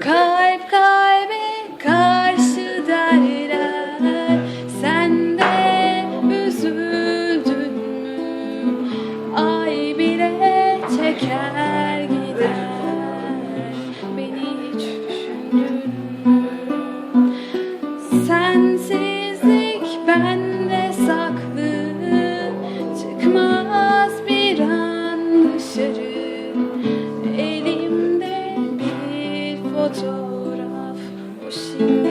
Kalp kalbe karşı derler Sen de üzüldün mü? Ay bile çeker 心。